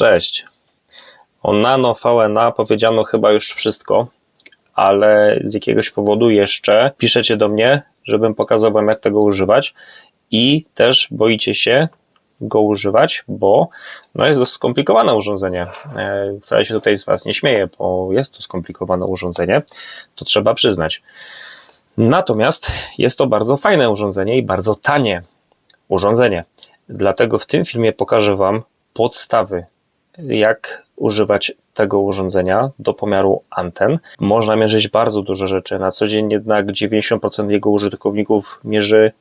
Cześć. O nano VNA powiedziano chyba już wszystko, ale z jakiegoś powodu jeszcze piszecie do mnie, żebym pokazał Wam, jak tego używać i też boicie się go używać, bo no jest dość skomplikowane urządzenie. E, Wcale się tutaj z Was nie śmieję, bo jest to skomplikowane urządzenie, to trzeba przyznać. Natomiast jest to bardzo fajne urządzenie i bardzo tanie urządzenie. Dlatego w tym filmie pokażę Wam podstawy, jak używać tego urządzenia do pomiaru anten. Można mierzyć bardzo dużo rzeczy. Na co dzień jednak 90% jego użytkowników mierzy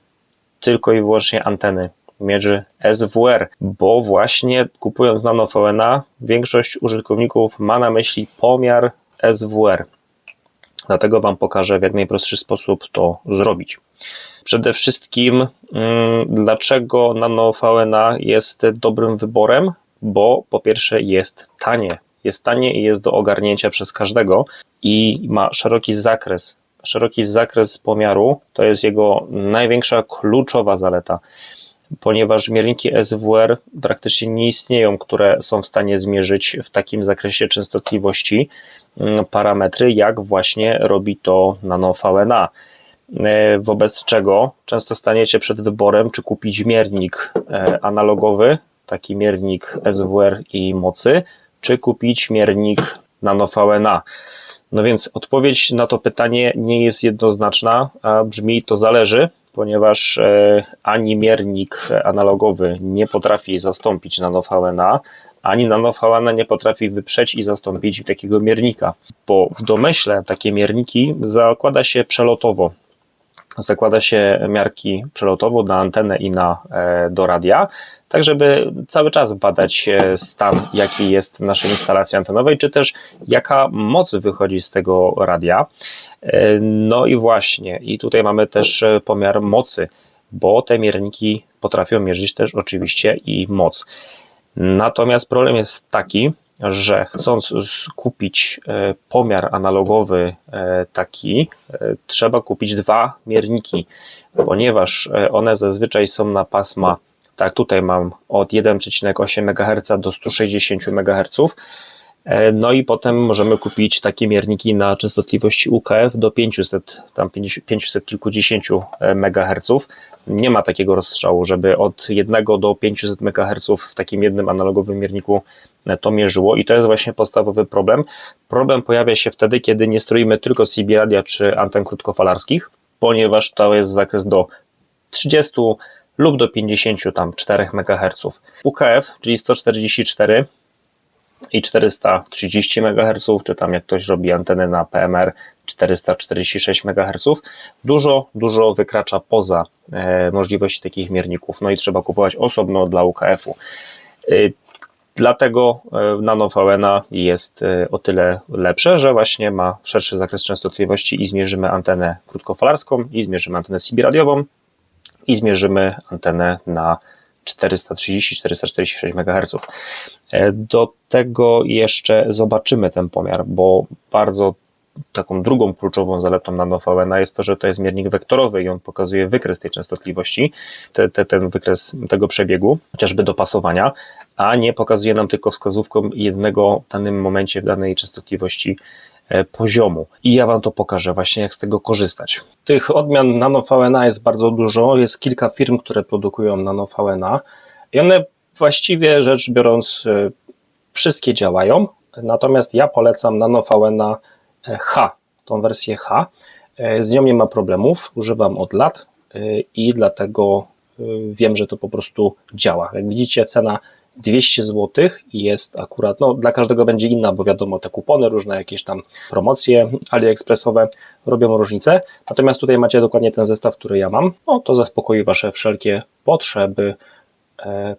tylko i wyłącznie anteny. Mierzy SWR, bo właśnie kupując nano VNA, większość użytkowników ma na myśli pomiar SWR. Dlatego Wam pokażę, w jak najprostszy sposób to zrobić. Przede wszystkim, mm, dlaczego nano VNA jest dobrym wyborem? Bo po pierwsze jest tanie. Jest tanie i jest do ogarnięcia przez każdego i ma szeroki zakres. Szeroki zakres pomiaru to jest jego największa kluczowa zaleta, ponieważ mierniki SWR praktycznie nie istnieją, które są w stanie zmierzyć w takim zakresie częstotliwości mm, parametry, jak właśnie robi to nano VNA. E, wobec czego często staniecie przed wyborem, czy kupić miernik e, analogowy, taki miernik SWR i mocy, czy kupić miernik nano VNA. No więc odpowiedź na to pytanie nie jest jednoznaczna, a brzmi to zależy, ponieważ e, ani miernik analogowy nie potrafi zastąpić nano VNA, ani nano VNA nie potrafi wyprzeć i zastąpić takiego miernika, bo w domyśle takie mierniki zakłada się przelotowo, zakłada się miarki przelotowo na antenę i na, e, do radia, tak żeby cały czas badać e, stan, jaki jest naszej instalacji antenowej, czy też jaka moc wychodzi z tego radia. E, no i właśnie, i tutaj mamy też pomiar mocy, bo te mierniki potrafią mierzyć też oczywiście i moc. Natomiast problem jest taki, że chcąc kupić e, pomiar analogowy e, taki, e, trzeba kupić dwa mierniki, ponieważ one zazwyczaj są na pasma, tak tutaj mam od 1,8 MHz do 160 MHz, no i potem możemy kupić takie mierniki na częstotliwości UKF do 500, tam 500 kilkudziesięciu MHz. Nie ma takiego rozstrzału, żeby od 1 do 500 MHz w takim jednym analogowym mierniku to mierzyło i to jest właśnie podstawowy problem. Problem pojawia się wtedy, kiedy nie stroimy tylko CB radia czy anten krótkofalarskich, ponieważ to jest zakres do 30 lub do 54 MHz. UKF, czyli 144 i 430 MHz, czy tam jak ktoś robi antenę na PMR 446 MHz, dużo, dużo wykracza poza e, możliwości takich mierników, no i trzeba kupować osobno dla UKF-u. E, Dlatego e, nano VNA jest o tyle lepsze, że właśnie ma szerszy zakres częstotliwości i zmierzymy antenę krótkofalarską, i zmierzymy antenę CB radiową, i zmierzymy antenę na 430-446 MHz. E, do tego jeszcze zobaczymy ten pomiar, bo bardzo taką drugą kluczową zaletą nano-VNA jest to, że to jest miernik wektorowy i on pokazuje wykres tej częstotliwości, te, te, ten wykres tego przebiegu, chociażby dopasowania, a nie pokazuje nam tylko wskazówką jednego w danym momencie, w danej częstotliwości poziomu. I ja Wam to pokażę właśnie, jak z tego korzystać. Tych odmian nano-VNA jest bardzo dużo, jest kilka firm, które produkują nano-VNA i one właściwie rzecz biorąc e, wszystkie działają, natomiast ja polecam nano-VNA H, tą wersję H. E, z nią nie ma problemów, używam od lat e, i dlatego e, wiem, że to po prostu działa. Jak widzicie, cena 200 zł jest akurat, no dla każdego będzie inna, bo wiadomo, te kupony, różne jakieś tam promocje AliExpressowe robią różnicę. Natomiast tutaj macie dokładnie ten zestaw, który ja mam. No to zaspokoi Wasze wszelkie potrzeby.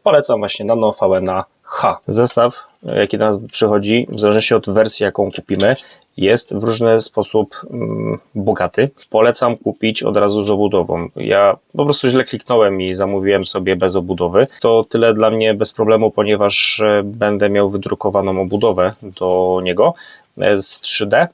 Polecam właśnie Nano VNA H. Zestaw, jaki do nas przychodzi, w zależności od wersji, jaką kupimy, jest w różny sposób mm, bogaty. Polecam kupić od razu z obudową. Ja po prostu źle kliknąłem i zamówiłem sobie bez obudowy. To tyle dla mnie bez problemu, ponieważ e, będę miał wydrukowaną obudowę do niego e, z 3D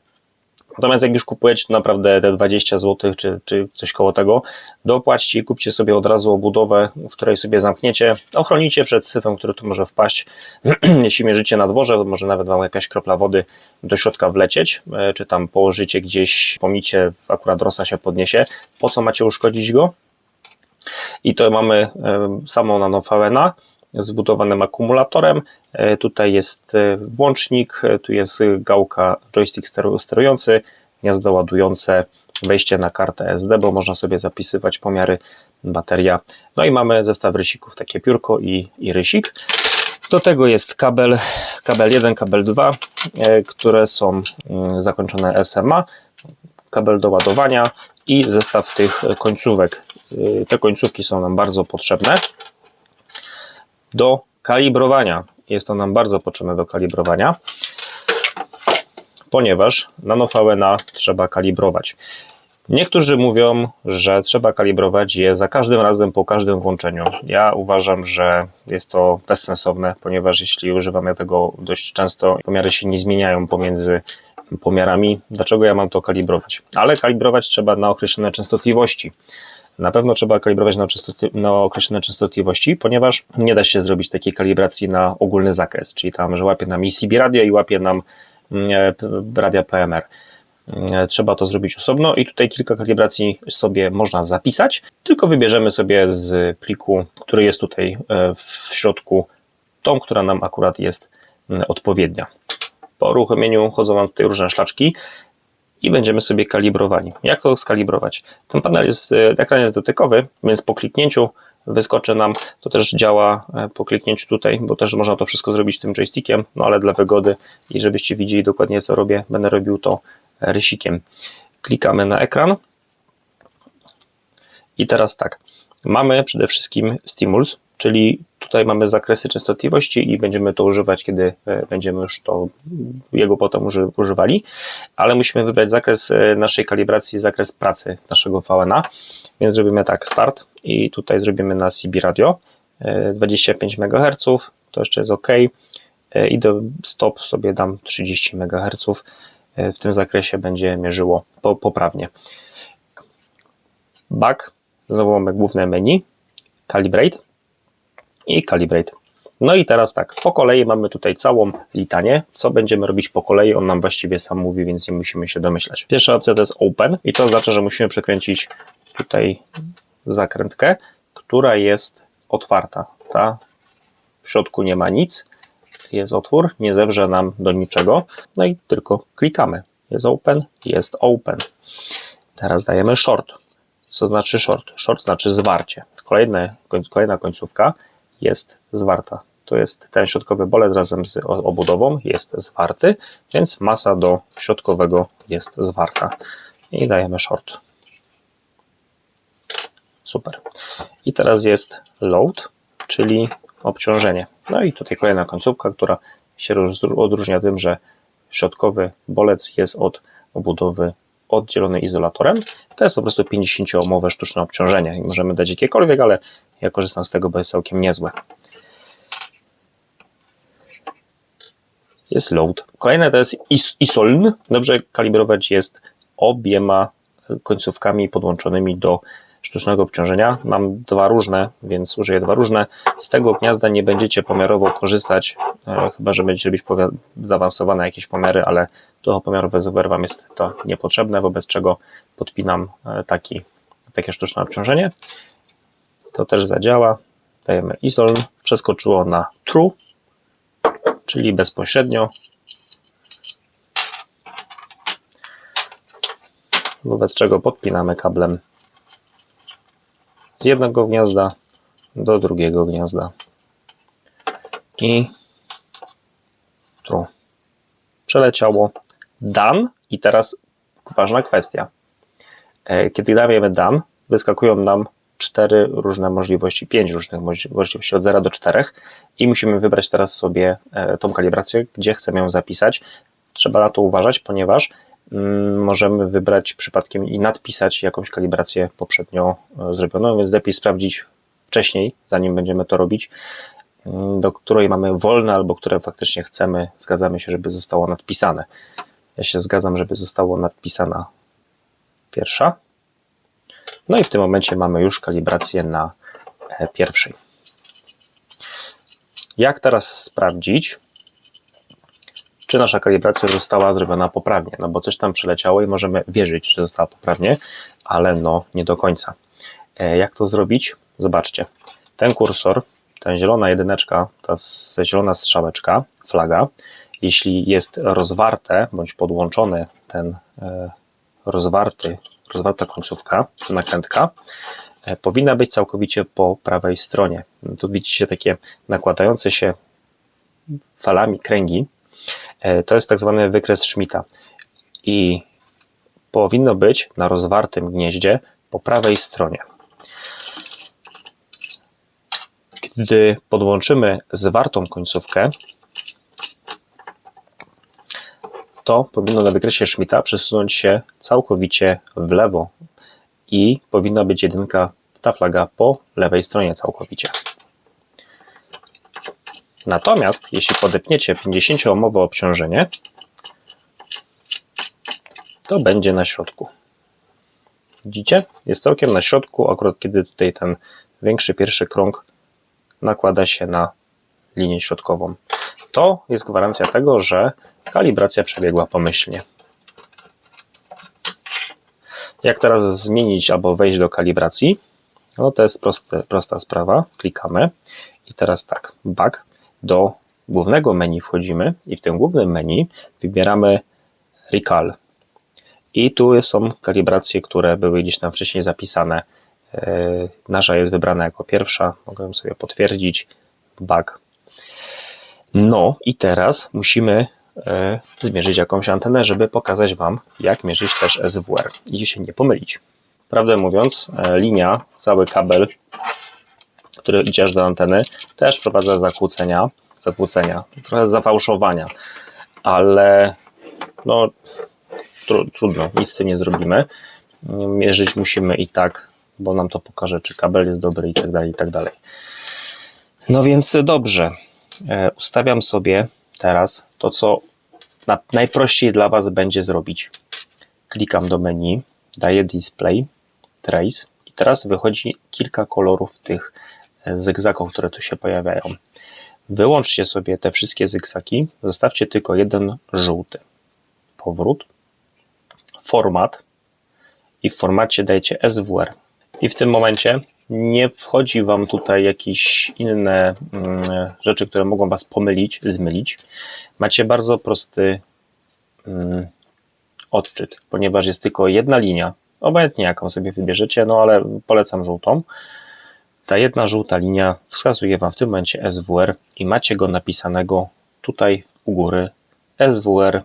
Natomiast jak już kupujecie naprawdę te 20 zł, czy, czy coś koło tego, dopłaćcie i kupcie sobie od razu obudowę, w której sobie zamkniecie, ochronicie przed syfem, który tu może wpaść. Jeśli mierzycie na dworze, to może nawet Wam jakaś kropla wody do środka wlecieć, e, czy tam położycie gdzieś, pomicie, akurat rosa się podniesie. Po co macie uszkodzić go? I to mamy e, samą nanofałena z wbudowanym akumulatorem. E, tutaj jest e, włącznik, tu jest gałka, joystick sterujący, gniazdo ładujące, wejście na kartę SD, bo można sobie zapisywać pomiary bateria. No i mamy zestaw rysików, takie piórko i, i rysik. Do tego jest kabel, kabel 1, kabel 2, które są mm, zakończone SMA, kabel do ładowania i zestaw tych końcówek te końcówki są nam bardzo potrzebne do kalibrowania. Jest to nam bardzo potrzebne do kalibrowania, ponieważ nanofałena trzeba kalibrować. Niektórzy mówią, że trzeba kalibrować je za każdym razem po każdym włączeniu. Ja uważam, że jest to bezsensowne, ponieważ jeśli używamy tego dość często, pomiary się nie zmieniają pomiędzy pomiarami. Dlaczego ja mam to kalibrować? Ale kalibrować trzeba na określone częstotliwości. Na pewno trzeba kalibrować na, na określone częstotliwości, ponieważ nie da się zrobić takiej kalibracji na ogólny zakres, czyli tam, że łapie nam ECB radio i łapie nam mm, e, radia PMR. Mm, trzeba to zrobić osobno i tutaj kilka kalibracji sobie można zapisać, tylko wybierzemy sobie z pliku, który jest tutaj e, w środku, tą, która nam akurat jest mm, odpowiednia. Po uruchomieniu chodzą nam tutaj różne szlaczki i będziemy sobie kalibrowali. Jak to skalibrować? Ten panel jest, e, ekran jest dotykowy, więc po kliknięciu wyskoczy nam, to też działa e, po kliknięciu tutaj, bo też można to wszystko zrobić tym joystickiem, no ale dla wygody i żebyście widzieli dokładnie co robię, będę robił to rysikiem. Klikamy na ekran i teraz tak, mamy przede wszystkim stimulus, czyli tutaj mamy zakresy częstotliwości i będziemy to używać, kiedy e, będziemy już to jego potem używali, ale musimy wybrać zakres e, naszej kalibracji, zakres pracy naszego VNA, więc zrobimy tak start i tutaj zrobimy na CB radio. 25 MHz, to jeszcze jest ok. I do stop sobie dam 30 MHz, e, w tym zakresie będzie mierzyło poprawnie. Back, znowu mamy główne menu, calibrate, i calibrate. No i teraz tak, po kolei mamy tutaj całą litanię. Co będziemy robić po kolei? On nam właściwie sam mówi, więc nie musimy się domyślać. Pierwsza opcja to jest open i to oznacza, że musimy przekręcić tutaj zakrętkę, która jest otwarta. Ta w środku nie ma nic, jest otwór, nie zewrze nam do niczego. No i tylko klikamy. Jest open, jest open. Teraz dajemy short. Co znaczy short? Short znaczy zwarcie. Kolejne, kolejna końcówka jest zwarta. To jest ten środkowy bolet razem z obudową jest zwarty, więc masa do środkowego jest zwarta. I dajemy short. Super. I teraz jest load, czyli obciążenie. No i tutaj kolejna końcówka, która się odróżnia tym, że środkowy bolec jest od obudowy oddzielony izolatorem. To jest po prostu 50-omowe sztuczne obciążenie i możemy dać jakiekolwiek, ale ja korzystam z tego, bo jest całkiem niezłe. Jest load. Kolejne to jest isoln. Dobrze kalibrować jest obiema końcówkami podłączonymi do sztucznego obciążenia. Mam dwa różne, więc użyję dwa różne. Z tego gniazda nie będziecie pomiarowo korzystać, e, chyba że będziecie robić zaawansowane jakieś pomiary, ale do pomiaru WZWR Wam jest to niepotrzebne, wobec czego podpinam e, taki, takie sztuczne obciążenie. To też zadziała. Dajemy isol, przeskoczyło na true, czyli bezpośrednio. Wobec czego podpinamy kablem z jednego gniazda do drugiego gniazda. I true. Przeleciało done i teraz ważna kwestia. E, kiedy dajemy done, wyskakują nam cztery różne możliwości, pięć różnych możliwości od 0 do 4 i musimy wybrać teraz sobie e, tą kalibrację, gdzie chcemy ją zapisać. Trzeba na to uważać, ponieważ mm, możemy wybrać przypadkiem i nadpisać jakąś kalibrację poprzednio e, zrobioną, więc lepiej sprawdzić wcześniej, zanim będziemy to robić, mm, do której mamy wolne albo które faktycznie chcemy, zgadzamy się, żeby zostało nadpisane. Ja się zgadzam, żeby została napisana pierwsza. No i w tym momencie mamy już kalibrację na e, pierwszej. Jak teraz sprawdzić, czy nasza kalibracja została zrobiona poprawnie? No bo coś tam przeleciało i możemy wierzyć, że została poprawnie, ale no nie do końca. E, jak to zrobić? Zobaczcie. Ten kursor, ta zielona jedyneczka, ta zielona strzałeczka, flaga, jeśli jest rozwarte bądź podłączony ten e, rozwarty, rozwarta końcówka, nakrętka, e, powinna być całkowicie po prawej stronie. Tu widzicie takie nakładające się falami kręgi. To jest tak zwany wykres Schmidta i powinno być na rozwartym gnieździe po prawej stronie. Gdy podłączymy zwartą końcówkę, to powinno na wykresie Schmidta przesunąć się całkowicie w lewo i powinna być jedynka, ta flaga po lewej stronie całkowicie. Natomiast jeśli podepniecie 50-ohmowe obciążenie, to będzie na środku. Widzicie? Jest całkiem na środku, akurat kiedy tutaj ten większy pierwszy krąg nakłada się na linię środkową. To jest gwarancja tego, że kalibracja przebiegła pomyślnie. Jak teraz zmienić albo wejść do kalibracji? No to jest proste, prosta sprawa. Klikamy i teraz tak, back do głównego menu wchodzimy i w tym głównym menu wybieramy recall. I tu są kalibracje, które były gdzieś tam wcześniej zapisane E, nasza jest wybrana jako pierwsza, mogę sobie potwierdzić, bug. No i teraz musimy e, zmierzyć jakąś antenę, żeby pokazać Wam, jak mierzyć też SWR i się nie pomylić. Prawdę mówiąc, e, linia, cały kabel, który idzie aż do anteny, też wprowadza zakłócenia, zakłócenia, trochę zafałszowania, ale no tru, trudno, nic z tym nie zrobimy. Mierzyć musimy i tak bo nam to pokaże, czy kabel jest dobry i tak dalej, i tak dalej. No więc dobrze, ustawiam sobie teraz to, co najprościej dla Was będzie zrobić. Klikam do menu, daję display, trace i teraz wychodzi kilka kolorów tych e, zygzaków, które tu się pojawiają. Wyłączcie sobie te wszystkie zygzaki, zostawcie tylko jeden żółty. Powrót, format i w formacie dajcie SWR, i w tym momencie nie wchodzi Wam tutaj jakieś inne mm, rzeczy, które mogą Was pomylić, zmylić. Macie bardzo prosty mm, odczyt, ponieważ jest tylko jedna linia, obojętnie jaką sobie wybierzecie, no ale polecam żółtą. Ta jedna żółta linia wskazuje Wam w tym momencie SWR i macie go napisanego tutaj u góry SWR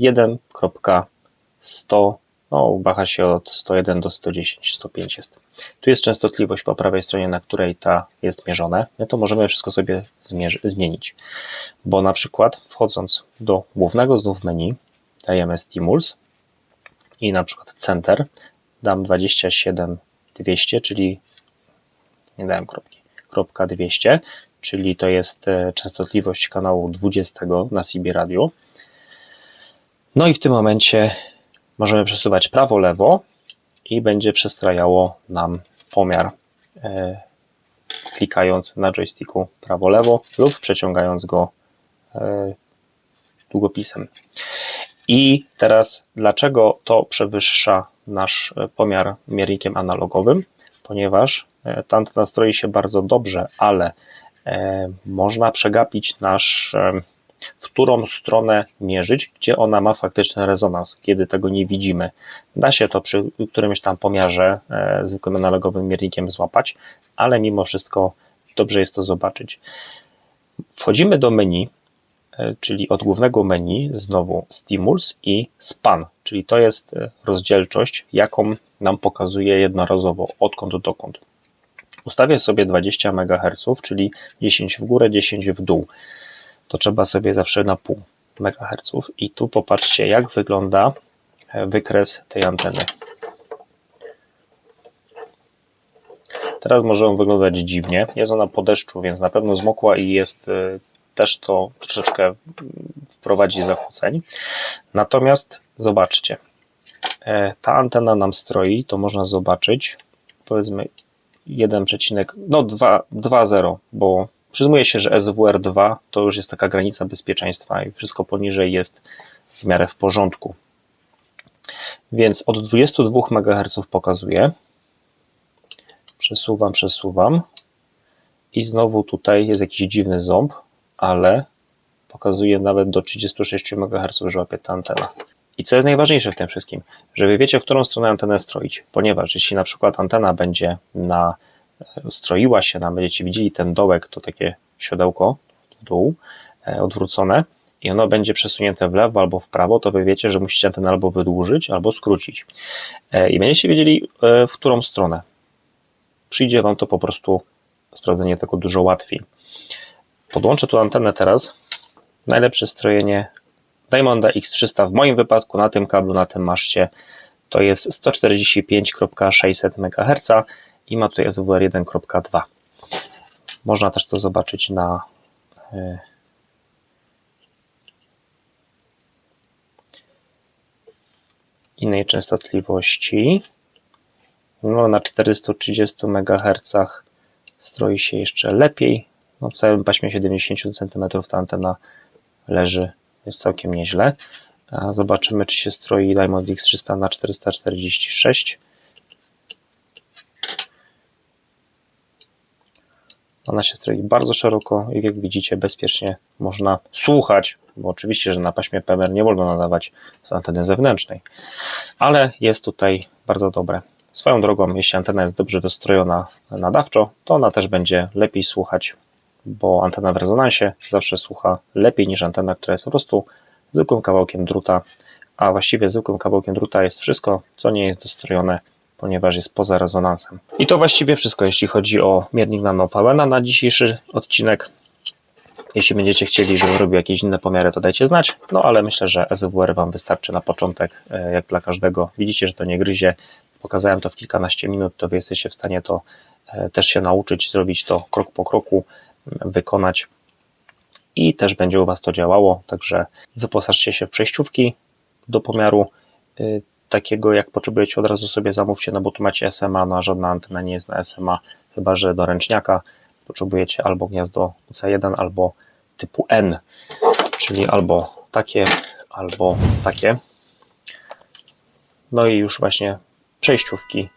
1.100 no, waha się od 101 do 110, 105 jest. Tu jest częstotliwość po prawej stronie, na której ta jest mierzone. No to możemy wszystko sobie zmienić, bo na przykład wchodząc do głównego znów menu dajemy Stimulus i na przykład Center dam 27200, czyli nie dałem kropki, kropka 200, czyli to jest e, częstotliwość kanału 20 na CB Radio. No i w tym momencie możemy przesuwać prawo-lewo i będzie przestrajało nam pomiar e, klikając na joysticku prawo-lewo lub przeciągając go e, długopisem. I teraz dlaczego to przewyższa nasz e, pomiar miernikiem analogowym? Ponieważ ta antena stroi się bardzo dobrze, ale można przegapić nasz w którą stronę mierzyć, gdzie ona ma faktyczny rezonans, kiedy tego nie widzimy. Da się to przy którymś tam pomiarze e, zwykłym analogowym miernikiem złapać, ale mimo wszystko dobrze jest to zobaczyć. Wchodzimy do menu, e, czyli od głównego menu znowu Stimulus i Span, czyli to jest e, rozdzielczość, jaką nam pokazuje jednorazowo odkąd dokąd. Ustawię sobie 20 MHz, czyli 10 w górę, 10 w dół to trzeba sobie zawsze na pół MHz. I tu popatrzcie, jak wygląda e, wykres tej anteny. Teraz może on wyglądać dziwnie. Jest ona po deszczu, więc na pewno zmokła i jest e, też to troszeczkę mm, wprowadzi zakłóceń. Natomiast zobaczcie, e, ta antena nam stroi, to można zobaczyć, powiedzmy 1, no 2,0, bo przyjmuje się, że SWR2 to już jest taka granica bezpieczeństwa i wszystko poniżej jest w miarę w porządku. Więc od 22 MHz pokazuję. Przesuwam, przesuwam. I znowu tutaj jest jakiś dziwny ząb, ale pokazuje nawet do 36 MHz, że łapie ta antena. I co jest najważniejsze w tym wszystkim, że wy wiecie, w którą stronę antenę stroić, ponieważ jeśli na przykład antena będzie na, stroiła się, na, będziecie widzieli ten dołek, to takie siodełko w dół, e, odwrócone, i ono będzie przesunięte w lewo albo w prawo, to wy wiecie, że musicie antenę albo wydłużyć, albo skrócić. E, I będziecie wiedzieli, e, w którą stronę. Przyjdzie wam to po prostu sprawdzenie tego dużo łatwiej. Podłączę tu antenę teraz. Najlepsze strojenie Diamonda X300 w moim wypadku na tym kablu, na tym maszcie to jest 145.600 MHz i ma tutaj SWR 1.2. Można też to zobaczyć na e, innej częstotliwości. No, na 430 MHz stroi się jeszcze lepiej. No, w całym paśmie 70 cm ta antena leży, jest całkiem nieźle. Zobaczymy, czy się stroi Diamond X300 na 446. Ona się stroi bardzo szeroko i jak widzicie bezpiecznie można słuchać, bo oczywiście, że na paśmie PMR nie wolno nadawać z anteny zewnętrznej, ale jest tutaj bardzo dobre. Swoją drogą, jeśli antena jest dobrze dostrojona nadawczo, to ona też będzie lepiej słuchać, bo antena w rezonansie zawsze słucha lepiej niż antena, która jest po prostu zwykłym kawałkiem druta, a właściwie zwykłym kawałkiem druta jest wszystko, co nie jest dostrojone ponieważ jest poza rezonansem. I to właściwie wszystko, jeśli chodzi o miernik nano-VN na dzisiejszy odcinek. Jeśli będziecie chcieli, żebym robił jakieś inne pomiary, to dajcie znać. No ale myślę, że SWR Wam wystarczy na początek, e, jak dla każdego. Widzicie, że to nie gryzie. Pokazałem to w kilkanaście minut, to Wy jesteście w stanie to e, też się nauczyć, zrobić to krok po kroku, wykonać i też będzie u Was to działało. Także wyposażcie się w przejściówki do pomiaru. Takiego jak potrzebujecie od razu sobie zamówcie, no bo tu macie SMA, no a żadna antena nie jest na SMA, chyba że do ręczniaka potrzebujecie albo gniazdo UC1, albo typu N, czyli albo takie, albo takie. No i już właśnie przejściówki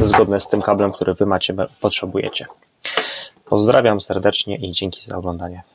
zgodne z tym kablem, który wy macie, potrzebujecie. Pozdrawiam serdecznie i dzięki za oglądanie.